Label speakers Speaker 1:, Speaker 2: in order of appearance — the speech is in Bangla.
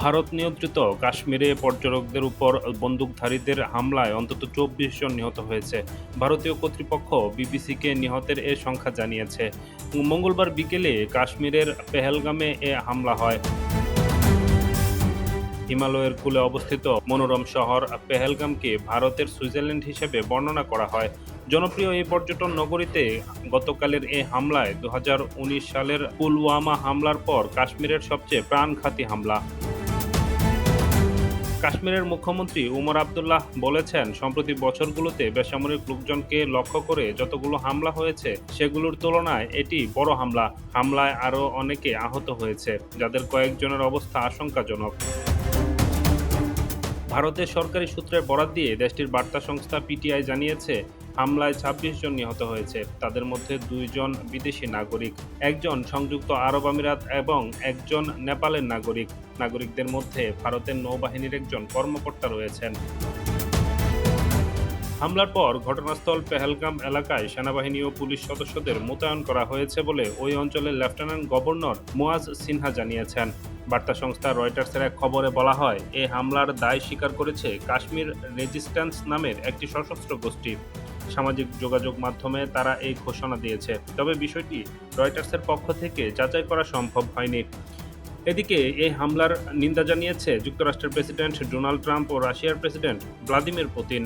Speaker 1: ভারত নিয়ন্ত্রিত কাশ্মীরে পর্যটকদের উপর বন্দুকধারীদের হামলায় অন্তত চব্বিশ জন নিহত হয়েছে। ভারতীয় কর্তৃপক্ষ বিবিসিকে নিহতের এ সংখ্যা জানিয়েছে। মঙ্গলবার বিকেলে কাশ্মীরের পেহেলগামে এ হামলা হয়। হিমালয়ের কূলে অবস্থিত মনোরম শহর পেহেলগামকে ভারতের সুইজারল্যান্ড হিসেবে বর্ণনা করা হয়। জনপ্রিয় এই পর্যটন নগরীতে গতকালের এই হামলায় দু হাজার উনিশ সালের পুলওয়ামা হামলার পর কাশ্মীরের সবচেয়ে প্রাণঘাতী হামলা। কাশ্মীরের মুখ্যমন্ত্রী উমর আবদুল্লাহ বলেছেন, সম্প্রতি বছরগুলোতে বেসামরিক লোকজনকে লক্ষ্য করে যতগুলো হামলা হয়েছে, সেগুলোর তুলনায় এটি বড় হামলা। হামলায় আরও অনেকে আহত হয়েছে, যাদের কয়েকজনের অবস্থা আশঙ্কাজনক। ভারতের সরকারি সূত্রের বরাত দিয়ে দেশটির বার্তা সংস্থা পিটিআই জানিয়েছে, হামলায় ছাব্বিশ জন নিহত হয়েছে। তাদের মধ্যে দুইজন বিদেশি নাগরিক, একজন সংযুক্ত আরব আমিরাত এবং একজন নেপালের নাগরিক। নাগরিকদের মধ্যে ভারতের নৌবাহিনীর একজন কর্মকর্তা রয়েছেন। হামলার পর ঘটনাস্থল পেহেলগাম এলাকায় সেনাবাহিনী ও পুলিশ সদস্যদের মোতায়েন করা হয়েছে বলে ওই অঞ্চলের লেফটেন্যান্ট গভর্নর মুয়াজ সিনহা জানিয়েছেন। বার্তা সংস্থা রয়টার্সের এক খবরে বলা হয়, এ হামলার দায় স্বীকার করেছে কাশ্মীর রেজিস্ট্যান্স নামের একটি সশস্ত্র গোষ্ঠী। সামাজিক যোগাযোগ মাধ্যমে তারা এই ঘোষণা দিয়েছে, তবে বিষয়টি রয়টার্সের পক্ষ থেকে যাচাই করা সম্ভব হয়নি। এদিকে এই হামলার নিন্দা জানিয়েছে যুক্তরাষ্ট্রের প্রেসিডেন্ট ডোনাল্ড ট্রাম্প ও রাশিয়ার প্রেসিডেন্ট ভ্লাদিমির পুতিন।